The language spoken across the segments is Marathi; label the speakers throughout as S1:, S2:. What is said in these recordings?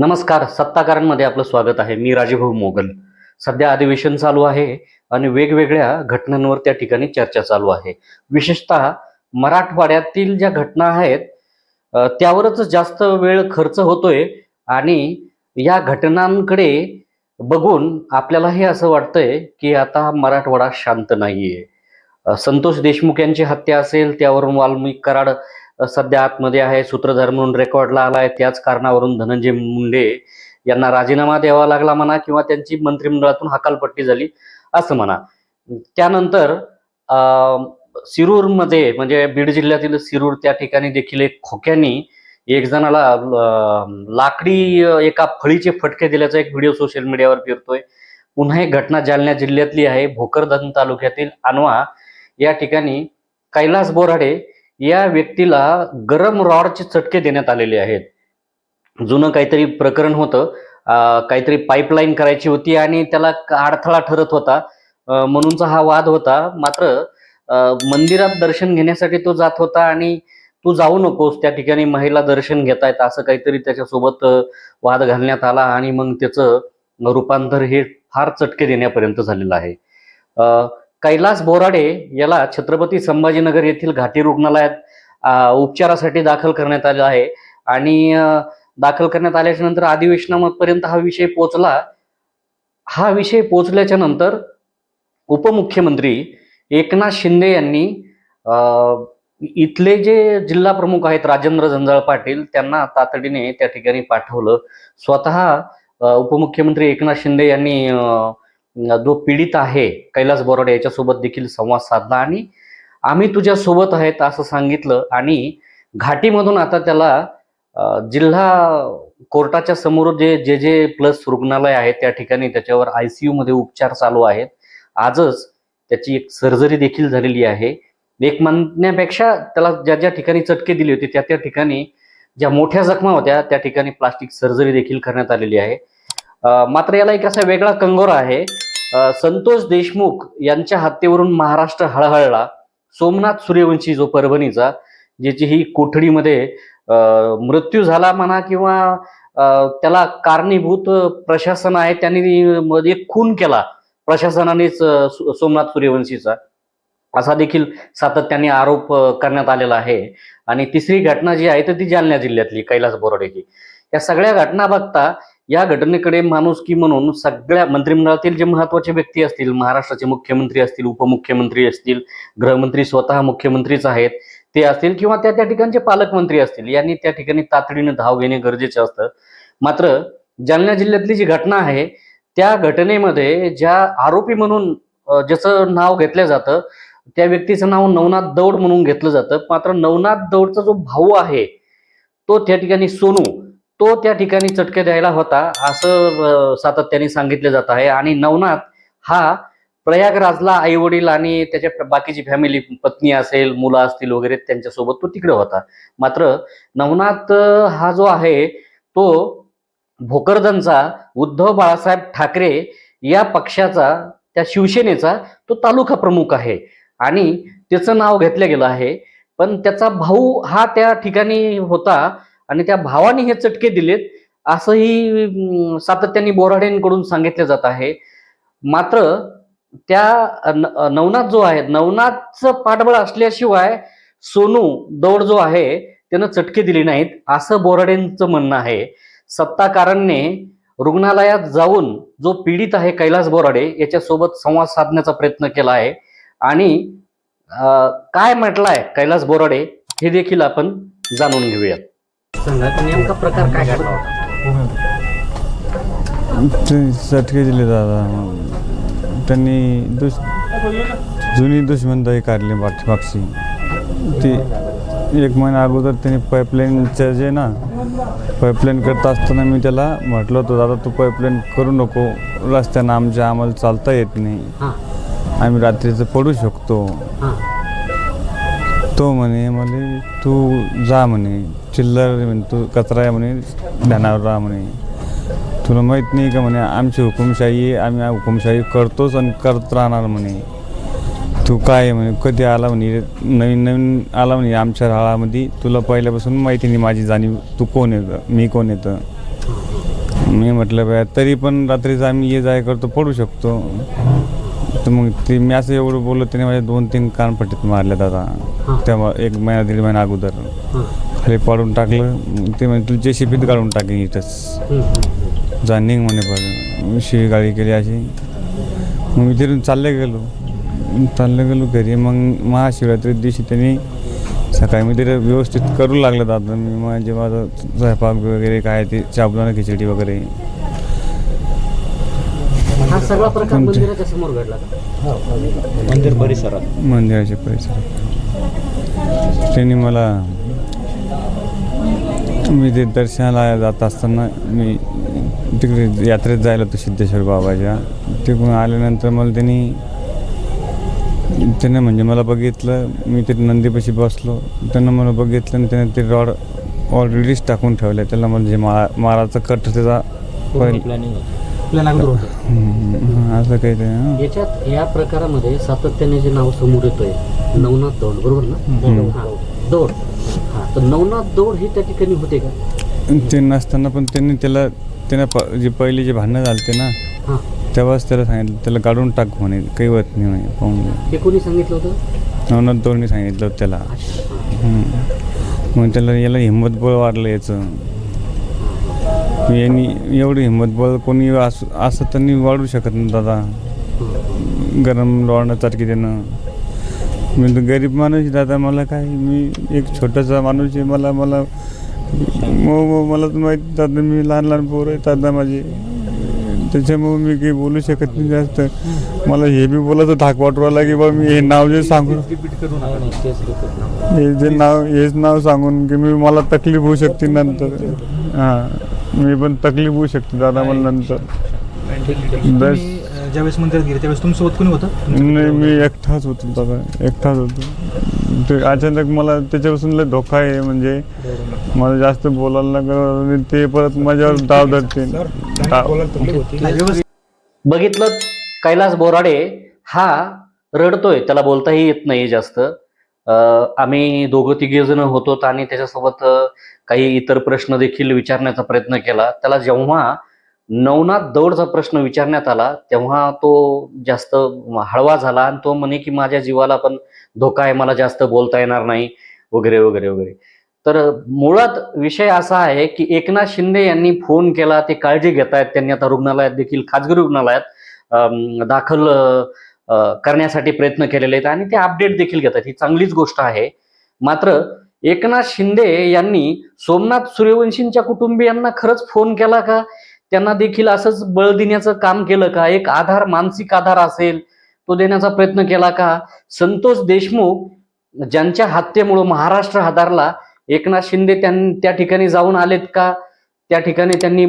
S1: नमस्कार सत्ताकारांमध्ये आपलं स्वागत आहे. मी राजीभाऊ मोगल. सध्या अधिवेशन चालू आहे आणि वेगवेगळ्या घटनांवर त्या ठिकाणी चर्चा चालू आहे. विशेषतः मराठवाड्यातील ज्या घटना आहेत त्यावरच जास्त वेळ खर्च होतोय आणि या घटनांकडे बघून आपल्याला हे असं वाटतंय की आता मराठवाडा शांत नाहीये. संतोष देशमुख यांची हत्या असेल त्यावरून वाल्मिक कराड सध्या आतमध्ये आहे सूत्रधार म्हणून रेकॉर्डला आलाय. त्याच कारणावरून धनंजय मुंडे यांना राजीनामा द्यावा लागला म्हणा किंवा त्यांची मंत्रिमंडळातून हकालपट्टी झाली असं म्हणा. त्यानंतर सिरूरमध्ये म्हणजे बीड जिल्ह्यातील सिरूर त्या ठिकाणी देखील एक खोक्यानी एक जणाला लाकडी एका फळीचे फटके दिल्याचा एक व्हिडिओ सोशल मीडियावर फिरतोय. पुन्हा एक घटना जालना जिल्ह्यातली आहे. भोकरदन तालुक्यातील अनवा या ठिकाणी कैलास बोराडे या व्यक्तीला गरम रॉडचे चटके देण्यात आलेले आहेत. जुनं काहीतरी प्रकरण होतं. काहीतरी पाईपलाईन करायची होती आणि त्याला अडथळा ठरत होता. म्हणूनचा हा वाद होता. मात्र मंदिरात दर्शन घेण्यासाठी तो जात होता आणि तू जाऊ नकोस त्या ठिकाणी महिला दर्शन घेतायत असं काहीतरी त्याच्यासोबत वाद घालण्यात आला आणि मग त्याचं रूपांतर हे फार चटके देण्यापर्यंत झालेलं आहे. अं, कैलास बोराडे याला छत्रपती संभाजीनगर येथील घाटी रुग्णालयात उपचारासाठी दाखल करण्यात आलं आहे. आणि दाखल करण्यात आल्याच्यानंतर अधिवेशनापर्यंत हा विषय पोचला. हा विषय पोचल्याच्या नंतर उपमुख्यमंत्री एकनाथ शिंदे यांनी इथले जे जिल्हा प्रमुख आहेत राजेंद्र जंजाळ पाटील त्यांना तातडीने त्या ठिकाणी पाठवलं. स्वतः उपमुख्यमंत्री एकनाथ शिंदे यांनी जो पीडित आहे कैलास बोराडे याच्यासोबत देखील संवाद साधला आणि आम्ही तुझ्या सोबत आहेत असं सांगितलं आणि घाटीमधून आता त्याला जिल्हा कोर्टाच्या समोर जे जे जे प्लस रुग्णालय आहे त्या ठिकाणी त्याच्यावर आय सी मध्ये उपचार चालू आहेत. आजच त्याची एक सर्जरी देखील झालेली आहे. एक म्हणण्यापेक्षा त्याला ज्या ज्या ठिकाणी चटके दिले होते त्या त्या ठिकाणी ज्या मोठ्या जखमा होत्या त्या ठिकाणी प्लास्टिक सर्जरी देखील करण्यात आलेली आहे. मात्र याला एक असा वेगळा कंगोरा आहे. संतोष देशमुख यांच्या हत्येवरून महाराष्ट्र हळहळला. सोमनाथ सूर्यवंशी जो परभणीचा ज्याची ही कोठडीमध्ये मृत्यू झाला म्हणा किंवा त्याला कारणीभूत प्रशासन आहे त्यांनी मध्ये खून केला प्रशासनानेच सोमनाथ सूर्यवंशीचा. असा देखील सातत्याने आरोप करण्यात आलेला आहे. आणि तिसरी घटना जी आहे तर ती जालना जिल्ह्यातली कैलास बोराडेची या सगळ्या घटना बघता या घटनेकडे माणुसकी म्हणून सगळ्या मंत्रिमंडळातील जे महत्त्वाचे व्यक्ती असतील महाराष्ट्राचे मुख्यमंत्री असतील उपमुख्यमंत्री असतील गृहमंत्री स्वतः मुख्यमंत्रीच आहेत ते असतील किंवा त्या त्या ठिकाणचे पालकमंत्री असतील यांनी त्या ठिकाणी तातडीने धाव घेणे गरजेचे असतं. मात्र जालना जिल्ह्यातली जी घटना आहे त्या घटनेमध्ये ज्या आरोपी म्हणून ज्याचं नाव घेतलं जातं त्या व्यक्तीचं नाव नवनाथ दौड म्हणून घेतलं जातं. मात्र नवनाथ दौडचा जो भाऊ आहे तो त्या ठिकाणी सोनू तो त्या ठिकाणी चटके द्यायला होता असं सातत्याने सांगितलं जात आहे. आणि नवनाथ हा प्रयागराजला आई वडील आणि त्याच्या बाकीची फॅमिली पत्नी असेल मुलं असतील वगैरे त्यांच्यासोबत तो तिकडे होता. मात्र नवनाथ हा जो आहे तो भोकरदनचा उद्धव बाळासाहेब ठाकरे या पक्षाचा त्या शिवसेनेचा तो तालुका प्रमुख आहे. आणि त्याचं नाव घेतलं गेलं आहे. पण त्याचा भाऊ हा त्या ठिकाणी होता आणि त्या भावाने हे चटके दिलेत असंही सातत्याने बोराडेंकडून सांगितलं जात आहे. मात्र त्या न- नवनाथ जो आहे नवनाथचं पाठबळ असल्याशिवाय सोनू दौड जो आहे त्यानं चटके दिली नाहीत असं बोराडेंचं म्हणणं आहे. सत्ताकारांनी रुग्णालयात जाऊन जो पीडित आहे कैलास बोराडे याच्यासोबत संवाद साधण्याचा प्रयत्न केला आहे. आणि काय म्हटलंय कैलास बोराडे हे देखील आपण जाणून घेऊयात. सांगा नेमका प्रकार काय घडला होता
S2: ते चटके दिले दादा. त्यांनी दुस जुनी दुश्मनदारी काढली मागची ती एक महिना अगोदर त्यांनी पाईपलाईनचं जे ना पाईपलाईन करत असताना मी त्याला म्हटलं होतं दादा तू पाईपलाईन करू नको. रस्त्यानं आमच्या आम्हाला चालता येत नाही.
S1: हां.
S2: आम्ही रात्रीचं पडू शकतो.
S1: हां.
S2: तो म्हणे मला तू जा म्हणे चिल्लर म्हणे तू कचरा आहे म्हणे ध्यानावर राहा म्हणे. तुला माहीत नाही का म्हणे आमची हुकुमशाही आहे आम्ही हुकुमशाही करतोच आणि करत राहणार म्हणे. तू काय आहे म्हणे कधी आला म्हणे नवीन नवीन आला म्हणे आमच्या राळामध्ये तुला पहिल्यापासून माहिती नाही माझी जाणीव तू कोण येतं मी कोण येतं मी म्हटलं बा तरी पण रात्रीचं आम्ही ये जाय करतो पडू शकतो. तर मग ते मी असं एवढं बोललो त्याने माझ्या दोन तीन कानपट्टीत मारल्या दादा तेव्हा एक महिना दीड महिना अगोदर. खाली पाडून टाकलं. ते म्हणजे तुझ्या शिपीत काढून टाकेन इथंच. जा निघ म्हणे पण. शिवी गाडी केली अशी. मग मी तिथून चालले गेलो. चालले गेलो घरी. मग महाशिवरात्री दिवशी त्यांनी सकाळी मी तिथे व्यवस्थित करू लागलं दादा. मी म्हणजे माझं स्वयंपाक वगैरे काय ते साबुदाणा खिचडी वगैरे.
S1: हा सगळा प्रकार मंदिराच्या समोर घडला का
S3: मंदिर परिसरात.
S2: मंदिराच्या परिसरात. त्यांनी मला मी ते दर्शनाला जात असताना मी तिकडे यात्रेत जायला होतो सिद्धेश्वर बाबाच्या. तिकडून आल्यानंतर मला त्यांनी त्याने म्हणजे मला बघितलं मी ते नंदीपाशी बसलो. त्यानं मला बघितलं आणि त्याने ते रॉड ऑलरेडीच टाकून ठेवलं. त्याला म्हणजे मा माराचा कट त्याचा पहिला.
S3: होतं.
S2: असं काही ते.
S1: याच्यात या प्रकारामध्ये सातत्याने जे नाव समोर येतोय नवनाथ दौड बरोबर ना? हा, दौड. हा तर नवनाथ दौड हे त्या ठिकाणी होते का?
S2: ते नसताना पण त्यांनी त्याला त्यानं प जे पहिले जे भांडणं झालते ना
S1: हा.
S2: तेव्हाच त्याला सांगितलं त्याला काढून टाक म्हणे काही होत नाही म्हणे पाहून घे.
S1: हे कोणी सांगितलं होतं?
S2: नवनाथ दोन्ही सांगितलं होतं त्याला.
S1: अच्छा, हा.
S2: हम्म. मग त्याला याला हिंमत बळ वाढलं याचं. यांनी एवढी हिंमत बळ कोणी असं असं त्यांनी वाढू शकत नाही दादा. गरम लोळण्यासारखी देणं. मी तर गरीब माणूस दादा मला काय? मी एक छोटासा माणूस आहे मला मला मग मग मला तर माहिती दादा मी लहान लहान पोरं आहे दादा माझे. त्याच्यामुळे मी काही बोलू शकत नाही जास्त. मला हे बी बोलायचं धाक वाटवायला की बा मी हे नाव जे सांगू. हे जे नाव हेच नाव सांगून की मी मला तकलीफ होऊ शकते नंतर. हां. मी पण तकलीफ होऊ शकते दादा मला नंतर. बस
S3: ज्यावेळेस मंदिरात गेले त्यावेळेस तुमच्यासोबत कोणी होतं?
S2: नाही मी एकटाच होतो दादा एकटाच होतो. ते अचानक मला त्याच्यापासून लय धोका आहे म्हणजे मला जास्त बोलायला नका आणि ते परत माझ्यावर दाव धरते
S1: बघितलं कैलास बोराडे हा रडतोय त्याला बोलताही येत नाही जास्त. आम्ही दोघं तिघे जण होतो आणि त्याच्यासोबत काही इतर प्रश्न देखील विचारण्याचा प्रयत्न केला. त्याला जेव्हा नवनाथ दौडचा प्रश्न विचारण्यात आला तेव्हा तो जास्त हळवा झाला आणि तो म्हणे की माझ्या जीवाला पण धोका आहे मला जास्त बोलता येणार नाही वगैरे वगैरे वगैरे. तर मुळात विषय असा आहे की एकनाथ शिंदे यांनी फोन केला ते काळजी घेत आहेत त्यांनी आता रुग्णालयात देखील खाजगी रुग्णालयात दाखल करण्यासाठी प्रयत्न केलेले आहेत आणि ते अपडेट देखील घेतात. ही चांगलीच गोष्ट आहे. मात्र एकनाथ शिंदे यांनी सोमनाथ सूर्यवंशींच्या कुटुंबियांना खरंच फोन केला का? त्यांना देखील असंच बळ देण्याचं काम केलं का? एक आधार मानसिक आधार असेल तो देण्याचा प्रयत्न केला का? संतोष देशमुख ज्यांच्या हत्येमुळं महाराष्ट्र हादारला एकनाथ शिंदे त्यां त्या ठिकाणी जाऊन आलेत का? त्या ठिकाणी त्यांनी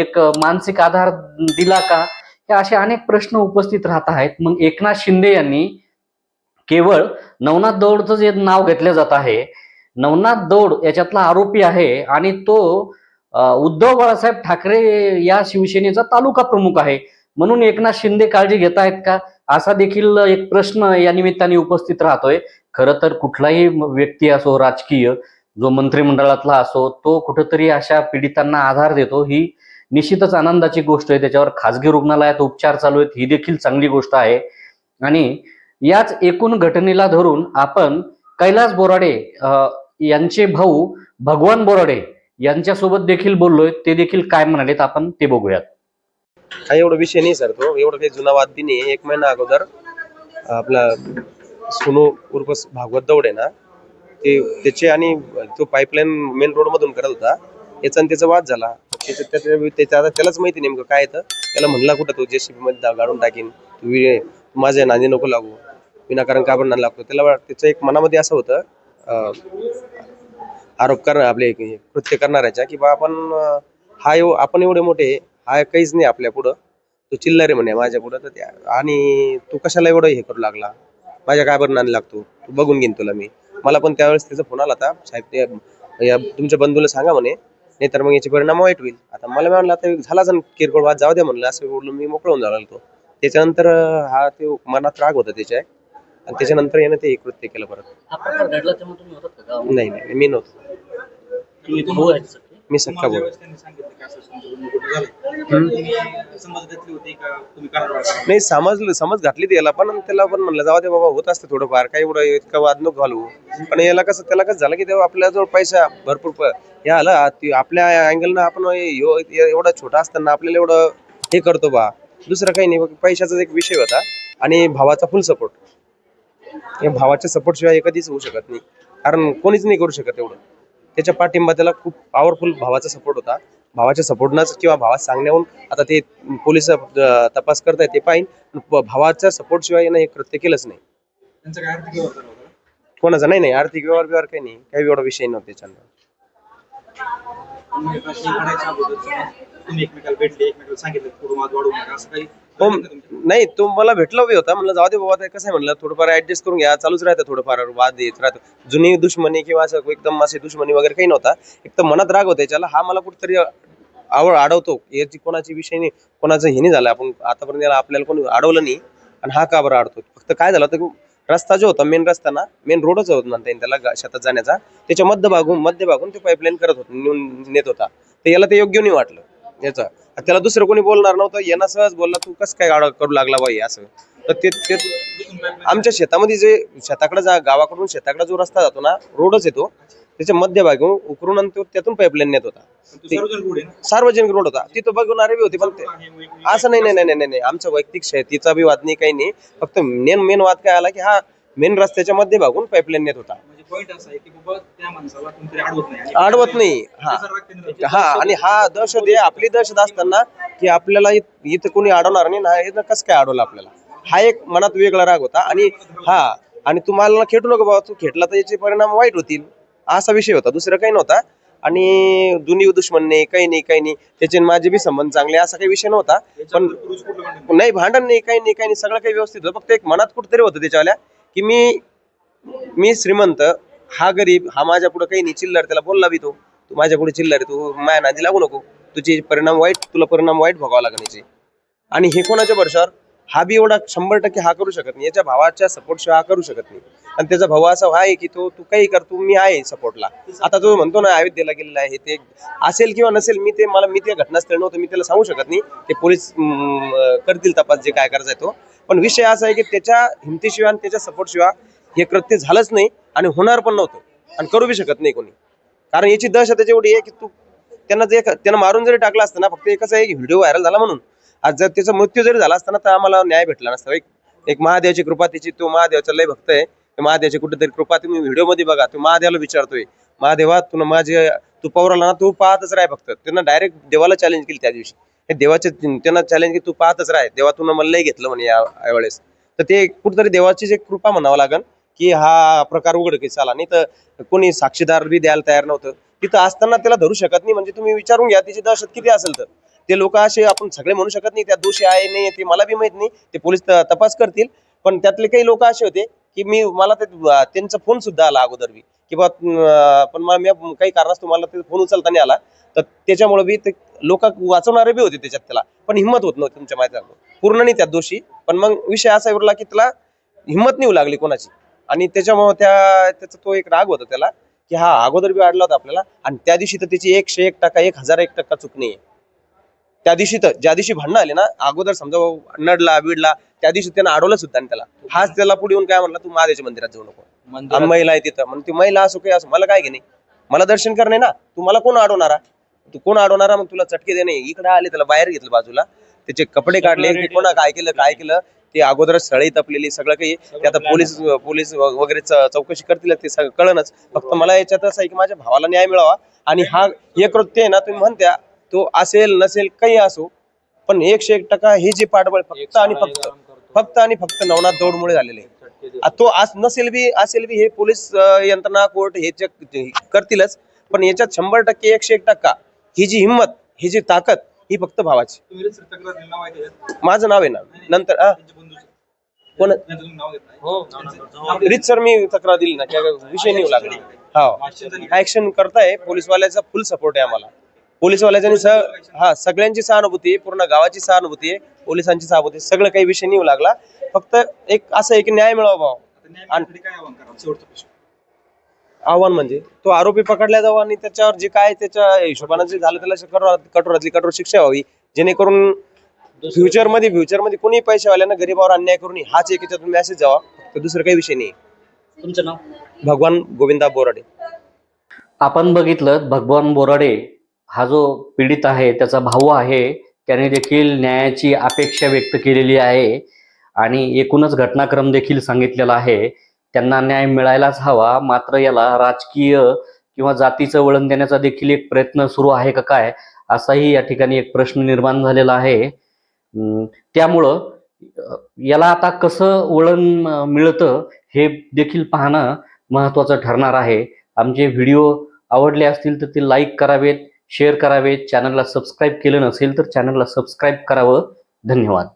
S1: एक मानसिक आधार दिला का? हे असे अनेक प्रश्न उपस्थित राहत आहेत. मग एकनाथ शिंदे यांनी केवळ नवनाथ दौडचं जे नाव घेतलं जात आहे. नवनाथ दौड याच्यातला आरोपी आहे आणि तो उद्धव बाळासाहेब ठाकरे या शिवसेनेचा तालुका प्रमुख आहे. म्हणून एकनाथ शिंदे काळजी घेत आहेत का? असा देखील एक प्रश्न या निमित्ताने उपस्थित राहतोय. खरं तर कुठलाही व्यक्ती असो राजकीय जो मंत्रिमंडळातला असो तो कुठंतरी अशा पीडितांना आधार देतो. ही निश्चितच आनंदाची गोष्ट आहे. त्याच्यावर खाजगी रुग्णालयात उपचार चालू आहेत. ही देखील चांगली गोष्ट आहे. आणि याच एकूण घटनेला धरून आपण कैलास बोराडे यांचे भाऊ भगवान बोराडे यांच्यासोबत देखील बोललोय. ते देखील काय म्हणालेत आपण ते बघूयात.
S4: काही एवढा विषय नाही सर तो. एवढं काही जुना वाद बी नाही एक महिना अगोदर आपला सुनू उर्फ भागवत दौड आहे ना ते त्याचे आणि तो पाईपलाईन मेन रोड मधून करत होता. याचा आणि त्याचा वाद झाला. त्याच्या त्याच्या आता त्यालाच माहिती नेमकं काय येतं त्याला म्हणला कुठं तो जेसीबी मध्ये दा- गाडून टाकीन. तू वि- माझ्या नांदी नको लागू. विनाकारण का बरं लागतो? त्याला वा- त्याचं एक मनामध्ये असं होतं अं, आरोप करणार आपले कृत्य करणाऱ्याच्या की बा आपण अं, हा एव आपण एवढे मोठे हा काहीच नाही आपल्या पुढं. तो चिल्लर आहे म्हणे माझ्या पुढं. तर त्या आणि तू कशाला एवढं हे करू लागला? माझ्या काय बरं नाणी लागतो? तू बघून घेईन तुला मी. मला पण त्यावेळेस त्याचा फोन आला होता. साहेब ते या तुमच्या बंधूला सांगा म्हणे. नाही तर मग याचे परिणाम वाईट होईल. आता मला म्हणलं आता झालाच ना किरकोळ वाद जाऊ द्या म्हणलं असं बोलून मी मोकळं होऊन झाला तो त्याच्यानंतर हा ते मनात राग होता त्याच्या आणि त्याच्यानंतर यानं ते कृत्य केलं परत.
S1: हा प्रकार घडला तेव्हा तुम्ही होतात का गावामध्ये?
S4: नाही नाही मी नव्हतो.
S1: तुम्ही भाऊ आहेत सगळे?
S4: मी
S3: समज घेतली तुम्ही करार
S4: नाही समजलं समज घातली त्याला पण त्याला पण म्हणलं जाऊ दे बाबा होत असते थोडंफार काही एवढं इतकं वाद नको घालू. पण याला कसं त्याला कसं झालं की तेव्हा आपल्याजवळ पैसा भरपूर प- हे आला ती आपल्या अँगलनं आपण एवढा छोटा असताना आपल्याला एवढं हे करतो बा. दुसरं काही नाही पैशाचाच एक विषय होता आणि भावाचा फुल सपोर्ट या भावाच्या सपोर्ट शिवाय हे कधीच होऊ शकत नाही. कारण कोणीच नाही करू शकत एवढं. त्याच्या पाठिंबा त्याला खूप पॉवरफुल भावाचा सपोर्ट होता. भावाच्या सपोर्टनंच किंवा भावात सांगण्याहून आता ते पोलीस तपास करतायत ते पाहिजे भावाच्या सपोर्ट शिवाय यानं हे कृत्य केलंच नाही. कोणाचा? नाही नाही आर्थिक व्यवहार व्यवहार काही नाही. काही एवढा विषय नव्हता त्याच्यानं
S3: तुम्ही एका हो
S4: नाही तो मला भेटला बी होता. म्हणलं जाऊ दे बाबा ते कसं आहे म्हणलं थोडंफार ऍडजस्ट करून घ्या. चालूच राहतं थोडंफार वाद येत राहतो. जुनी दुश्मनी किंवा असं एकदम असे दुश्मनी वगैरे काही नव्हता. एक तर मनात राग होता याच्याला. हा मला कुठेतरी आवड अडवतो याची कोणाची विषय नाही कोणाचं हे नाही झालं. आपण आतापर्यंत याला आपल्याला कोणी अडवलं नाही. आणि हा का बरं अडतो फक्त काय झालं तर रस्ता जो होता मेन रस्ता ना मेन रोडच होत म्हणता येईल त्याला शेतात जाण्याचा. त्याच्या मध्य भागून मध्य भागून ते पाईपलाईन करत होता नेऊन नेत होता. तर याला ते योग्य नाही वाटलं. याचा. त्याला दुसरं कोणी बोलणार नव्हतं. यांना सहज बोलला तू कसं काय गाडा करू लागला बाई? असं. तर ते ते आमच्या शेतामध्ये जे शेताकडे जा गावाकडून शेताकडे जो रस्ता जातो ना रोडच येतो त्याच्या मध्यभागून उकरून आणि त्यातून पाईपलाईन नेत होता.
S3: सार्वजनिक रोड
S4: होता. तिथं बघणारे बी होते पण ते असं नाही नाही नाही नाही नाही. आमचा वैयक्तिक शेतीचा बी वाद नाही काही नाही. फक्त मेन मेन वाद काय आला की हा मेन रस्त्याच्या मध्यभागून पाईपलाईन नेत होता.
S3: म्हणजे पॉईंट असा आहे की बाबा त्या माणसाला कोणतरी अडवत नाही. आणि
S4: अडवत नाही. हा. हा आणि हा दहशत आहे आपली दहशत असताना की आपल्याला इत- इथं कोणी अडवणार नाही ना हे कसं काय अडवलं आपल्याला? हा एक मनात वेगळा राग होता. आणि हा आणि तुम्हाला खेटू नको बाबा? तू खेटला तर याचे परिणाम वाईट होतील. असा विषय होता. दुसरं काही नव्हता. आणि जुनी दुश्मन नाही काही नाही काही नाही. त्याचे आणि माझे बी संबंध चांगले असा काही विषय नव्हता. पण
S3: पुरुष कुठलं भांडण
S4: नाही भांडण नाही काही नाही काही नाही. सगळं काही व्यवस्थित होतं. फक्त एक मनात कुठेतरी होतं त्याच्यावाल्या. की मी मी श्रीमंत हा गरीब हा माझ्या पुढे काही नाही चिल्लर त्याला बोलला बी तो. तू माझ्या पुढे चिल्लर आहे, तू माया नादी लागू नको. तुझे परिणाम वाईट तुला परिणाम वाईट भोगावा लागण्याचे. आणि हे कोणाच्या वर्षावर हा बी एवढा शंभर टक्के हा करू शकत नाही. याच्या भावाच्या सपोर्ट शिवाय हा करू शकत नाही. आणि त्याचा भाऊ असा आहे की तो तू काही कर तू मी आहे सपोर्टला आता तो म्हणतो ना अयोध्येला गेलेला आहे ते असेल किंवा नसेल मी ते मला मी ते घटनास्थळ नव्हतं मी त्याला सांगू शकत नाही. ते पोलीस करतील तपास जे काय करायचं आहे तो. पण विषय असा आहे की त्याच्या हिमतीशिवाय आणि त्याच्या सपोर्ट शिवाय हे कृत्य झालंच नाही आणि होणार पण नव्हतं. आणि करू बी शकत नाही कोणी. कारण याची दहशत त्याची एवढी आहे की तू त्यांना जे त्यांना मारून जरी टाकलं असतं ना फक्त एकच आहे की व्हिडिओ व्हायरल झाला म्हणून. आज जर त्याचा मृत्यू जरी झाला असताना तर आम्हाला न्याय भेटला नसता. एक एक महादेवाची कृपा तिची तो महादेवाचा लय भक्त आहे. महादेवाची कुठेतरी कृपा तुम्ही व्हिडिओमध्ये बघा. तू महादेवाला विचारतोय महादेवा तू माझे तू पवराला ना तू पाहतच राह फक्त. त्यांना डायरेक्ट देवाला चॅलेंज केली त्या दिवशी. हे देवाचे त्यांना चॅलेंज की तू पाहतच राह. देवा तुला मला लय घेतलं म्हणे या यावेळेस तर ते कुठेतरी देवाची जे कृपा म्हणावं लागेल की हा प्रकार उघड की चाला. नाही तर कोणी साक्षीदार बी द्यायला तयार नव्हतं. तिथं असताना त्याला धरू शकत नाही. म्हणजे तुम्ही विचारून घ्या तिची दहशत किती असेल तर. ते लोक असे आपण सगळे म्हणू शकत नाही त्या दोषी आहे नाही ते मला बी माहीत नाही. ते पोलीस त- तपास करतील. पण त्यातले काही लोक असे होते की मी मला ते त्यांचा फोन सुद्धा आला अगोदर बी. की बा अं, पण मला मी काही कारणास्तव मला ते फोन उचलता नाही आला. तर त्याच्यामुळे बी ते लोक वाचवणारे बी होते त्याच्यात त्याला. पण हिंमत होत नव्हती तुमच्या माहिती पूर्ण नाही त्यात दोषी. पण मग विषय असा उरला की त्याला हिंमत नाही लागली कोणाची. आणि त्याच्यामुळे त्या त्याचा तो एक राग होता त्याला की हा अगोदर बी वाढला होता आपल्याला. आणि त्या दिवशी तर त्याची एकशे एक टक्का एक हजार एक टक्का चूक नाही त्या दिवशी तर ज्या दिवशी भांडणं आले ना अगोदर समजा भाऊ नडला बिडला त्या दिवशी त्यानं अडवलं सुद्धा आणि त्याला. हाच त्याला पुढे येऊन काय म्हणला तू महादेवाच्या मंदिरात जाऊ नको. आणि महिला आहे तिथं. म्हणून ती महिला असो काही असो मला काय घेणे? मला दर्शन करणे ना. तू मला कोण अडवणारा? तू कोण अडवणारा? मग तुला चटके देणे. इकडे आले त्याला बाहेर घेतलं बाजूला. त्याचे कपडे काढले कोणा काय केलं काय केलं ते अगोदरच सळई तपलेली सगळं काही. ते आता पोलीस पोलीस व- वगैरे च- चौकशी करतील ते सगळं कळणच. फक्त मला याच्यात असं आहे की माझ्या भावाला न्याय मिळावा. आणि हा हे कृत्य आहे ना तुम्ही म्हणत्या तो असेल नसेल काही असो पण एकशे एक टक्का हे जे पाठबळ फक्त आणि फक्त फक्त आणि फक्त नवनाथ दौडमुळे झालेले तो. आज नसेल बी असेल बी हे पोलीस यंत्रणा कोर्ट हे करतीलच पण याच्यात शंभर टक्के एकशे एक टक्का ही जी हिंमत ही जी ताकद ही फक्त भावाची? माझं नाव आहे ना? नंतर हा. कोण?
S3: नाव
S4: रीत सर मी तक्रार दिली ना काय विषय नाही लागला. हा. ऍक्शन करताय पोलीसवाल्याचा फुल सपोर्ट आहे आम्हाला. पोलीसवाल्याच्या स हा सगळ्यांची सहानुभूती आहे पूर्ण गावाची सहानुभूती आहे पोलिसांची सहानुभूती. सगळं काही विषय नाही लागला फक्त एक असं आहे की न्याय मिळावा भाऊ
S3: आता न्याय मिळण्यासाठी काय आव्हान कराल? शेवटचा प्रश्न.
S4: आव्हान म्हणजे तो आरोपी पकडला जावा आणि त्याच्यावर जे काय त्याच्या हिशोबाने जे झालं त्याला कठोर कठोरातली कठोर शिक्षा व्हावी जेणेकरून फ्युचरमध्ये फ्युचरमध्ये कोणी पैशावाल्यांना गरीबावर अन्याय करू नये हाच एक याच्यातून मेसेज जावा तर दुसरं काही विषय नाही
S1: तुमचं नाव
S4: भगवान गोविंदा बोराडे
S1: आपण बघितलं भगवान बोराडे हा जो पीडित आहे त्याचा भाऊ आहे त्याने देखील न्यायाची अपेक्षा व्यक्त केलेली आहे आणि एकूणच घटनाक्रम देखील सांगितलेला आहे. त्यांना न्याय मिळायलाच हवा मात्र याला राजकीय किंवा जातीचं वळण देण्याचा देखील एक प्रयत्न सुरू आहे का काय असाही या ठिकाणी एक प्रश्न निर्माण झालेला आहे. त्यामुळं याला आता कसं वळण मिळतं हे देखील पाहणं महत्त्वाचं ठरणार आहे. आमचे व्हिडिओ आवडले असतील तर ते लाईक करावेत शेअर करावे. चॅनलला सबस्क्राईब केलं नसेल तर चॅनलला सबस्क्राईब करावं. धन्यवाद.